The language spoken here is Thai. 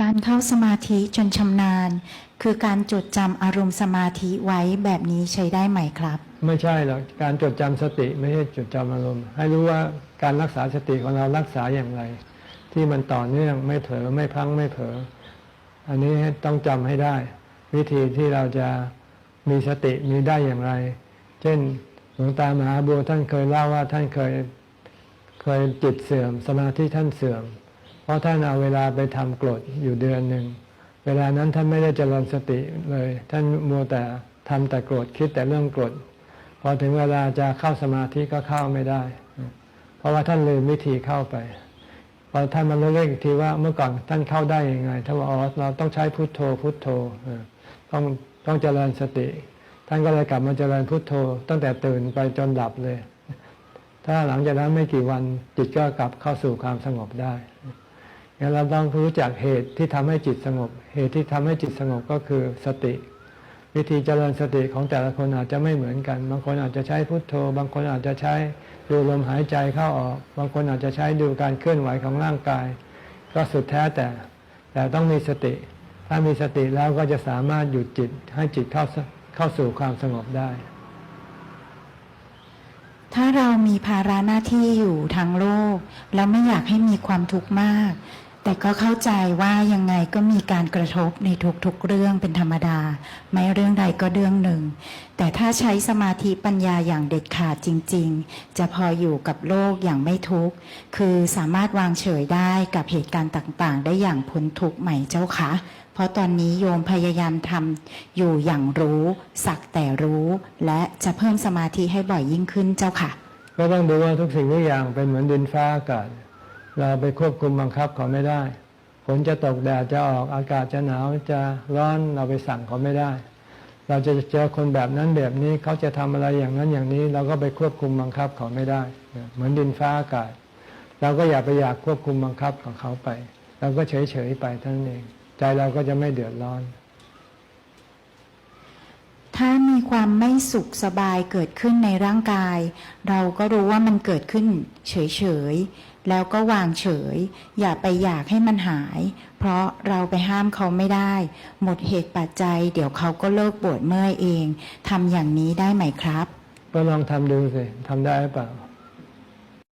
การเข้าสมาธิจนชำนาญ คือการจดจำอารมณ์สมาธิไว้แบบนี้ใช้ได้ไหมครับ ไม่ใช่หรอกการจดจำสติไม่ใช่จดจำอารมณ์ ให้รู้ว่าการรักษาสติของเรารักษาอย่างไร ที่มันต่อเนื่องไม่เผลอไม่พลังไม่เผลออันนี้ต้องจำให้ได้ วิธีที่เราจะมีสติมีได้อย่างไร เช่นหลวงตามหาบัวท่านเคยเล่าว่าท่านเคยเคยจิตเสื่อม สมาธิท่านเสื่อม เพราะท่านเอาเวลาไปทำกรดอยู่เดือนหนึ่ง เวลานั้นท่านไม่ได้เจริญสติเลย ท่านมัวแต่ทำแต่โกรธคิดแต่เรื่องโกรธพอถึงเวลาจะเข้าสมาธิก็เข้าไม่ได้ เพราะว่าท่านลืมวิธีเข้าไปพอท่านมาเล่นอีกทีว่าเมื่อก่อนท่านเข้าได้ยังไงท่านบอกอ๋อเราต้องใช้พุทโธพุทโธต้องต้องเจริญสติ ท่านก็เลยกลับมาเจริญพุทโธ ตั้งแต่ตื่นไปจนหลับเลย ถ้าหลังจากนั้นไม่กี่วันจิตก็กลับเข้าสู่ความสงบได้ เราต้องรู้จักเหตุที่ทำให้จิตสงบ เหตุที่ทำให้จิตสงบก็คือสติ วิธีเจริญสติของแต่ละคนอาจจะไม่เหมือนกัน บางคนอาจจะใช้พุทโธ บางคนอาจจะใช้ดูลมหายใจเข้าออก บางคนอาจจะใช้ดูการเคลื่อนไหวของร่างกาย ก็สุดแท้แต่ แต่ต้องมีสติ ถ้ามีสติแล้วก็จะสามารถหยุดจิตให้จิตเข้าสเข้าสู่ความสงบได้ ถ้าเรามีภาระหน้าที่อยู่ทางโลก แล้วไม่อยากให้มีความทุกข์มาก แต่ก็เข้าใจว่ายังไงก็มีการกระทบในทุกๆเรื่องเป็นธรรมดา ไม่เรื่องใดก็เรื่องหนึ่ง แต่ถ้าใช้สมาธิปัญญาอย่างเด็ดขาดจริง ๆ จะพออยู่กับโลกอย่างไม่ทุกข์ คือสามารถวางเฉยได้กับเหตุการณ์ต่างๆ ได้อย่างพ้นทุกข์ไหมเจ้าคะเพราะตอนนี้โยมพยายามทำอยู่อย่างรู้ สักแต่รู้ และจะเพิ่มสมาธิให้บ่อยยิ่งขึ้นเจ้าค่ะ ก็ต้องดูว่าทุกสิ่งทุกอย่างเป็นเหมือนดินฟ้าอากาศ เราไปควบคุมบังคับเขาไม่ได้ ฝนจะตกแดดจะออกอากาศจะหนาวจะร้อนเราไปสั่งเขาไม่ได้ เราจะเจอคนแบบนั้นแบบนี้เขาจะทำอะไรอย่างนั้นอย่างนี้ เราก็ไปควบคุมบังคับเขาไม่ได้ เหมือนดินฟ้าอากาศ เราก็อย่าไปอยากควบคุมบังคับของเขาไป เราก็เฉยเฉยๆไปท่านั้นเอง ใจเราก็จะไม่เดือดร้อน ถ้ามีความไม่สุขสบายเกิดขึ้นในร่างกาย เราก็รู้ว่ามันเกิดขึ้นเฉยๆ แล้วก็วางเฉย อย่าไปอยากให้มันหาย เพราะเราไปห้ามเขาไม่ได้ หมดเหตุปัจจัย เดี๋ยวเขาก็เลิกปวดเมื่อยเองทำอย่างนี้ได้ไหมครับ ก็ลองทำดูสิทำได้หรือเปล่า